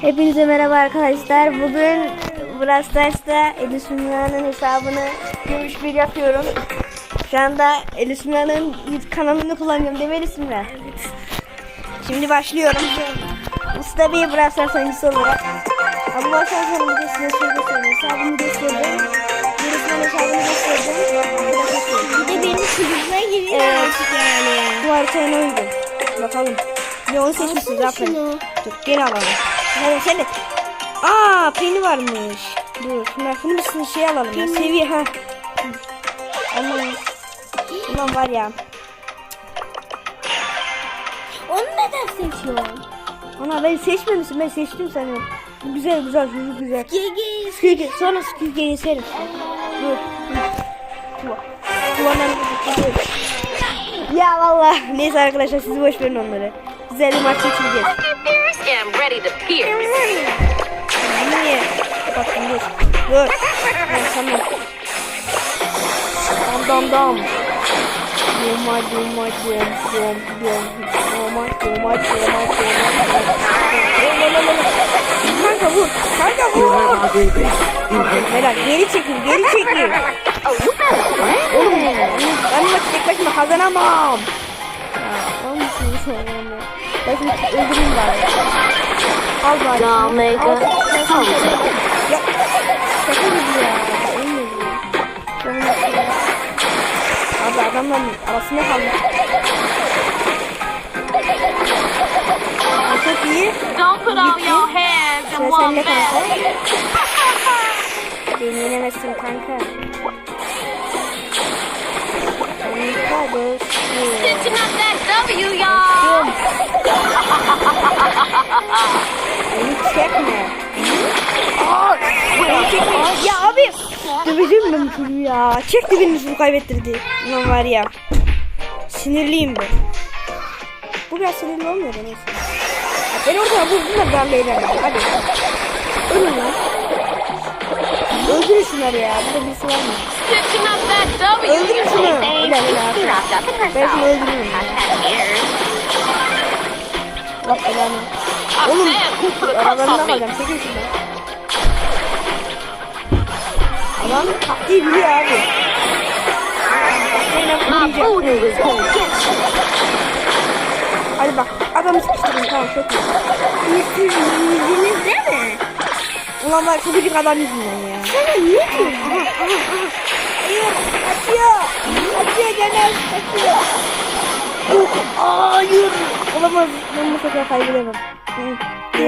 Hepinize merhaba arkadaşlar. Bugün Brawl Stars'ta Elis hesabını gümüş bir yapıyorum. Şu anda Elis kanalını kullanıyorum değil mi Elis Ümran? Şimdi başlıyorum. Usta bir Brawl Stars oyuncusu olarak. Ama Brawl Stars oyuncusu size şöyle göstereyim. Hesabımı gösterdim. Birisinin hesabını gösterdim. Bir de benim kulübüme giriyor Evet. yani. Bu haritaya ne uygun? Bakalım. Leon seçmişsiniz aferin. Dur gene alalım. Hadi sen de. Aa peni varmış. Dur şunlar şunu bir şey alalım ya. Seviye ha. Aman. Ulan var ya. Onu neden seçiyorsun? Ana ben seçmemişim ben seçtim sanıyorum. Güzel güzel çocuk güzel. Gigi. Skilge sonra Skilge'yi serim. Dur. Dur. Kullanalım. Ya valla. Neyse arkadaşlar siz boş verin onları. Güzel bir maç geçireceğiz. Fierce and ready to pierce. Niye? Kapattım dur. Dur. Tamam. Dam dam dam. Yoma yoma yom yom yom. Yoma yoma yoma yoma. Kanka vur. Kanka vur. Helal. Geri çekil. Geri çekil. Oğlum ben maçı tek başıma kazanamam. Ya onun için There's an evening light. Alright. No, make a phone. Yep. Abi adamla arasında kaldı. Çok iyi. Don't put all your hands in one bag. Beni yenemezsin kanka. Kanka dostum. Stitching up that W, y'all. Beni çekme. Aa, beni çekme. Ya abi. Döveceğim ben çocuğu ya. Çekti beni nasıl kaybettirdi. Ulan var ya. Sinirliyim ben. Bu biraz sinirli olmuyor neyse. Ya Ben orada bu bunlar darla eğlendim. Hadi. Ölün lan. Öldürün şunları ya. Burada birisi var mı? Öldürün şunu. Up in Ben şunu öldürürüm. Ya. Hashtag ears. Bak belanı. I Oğlum said, who put a curse aralarında on me? kalacağım. Çekil şuradan. Adam taktiği biliyor abi. Hadi bak adamı sıkıştırın tamam çok iyi. Siz yüzünüz değil mi? Ulan şu gıcık adam yüzünden ya. Sana ne diyorsun? Kaçıyor. Kaçıyor Caner kaçıyor. Hayır. Olamaz. Ben bu sefer kaybedemem.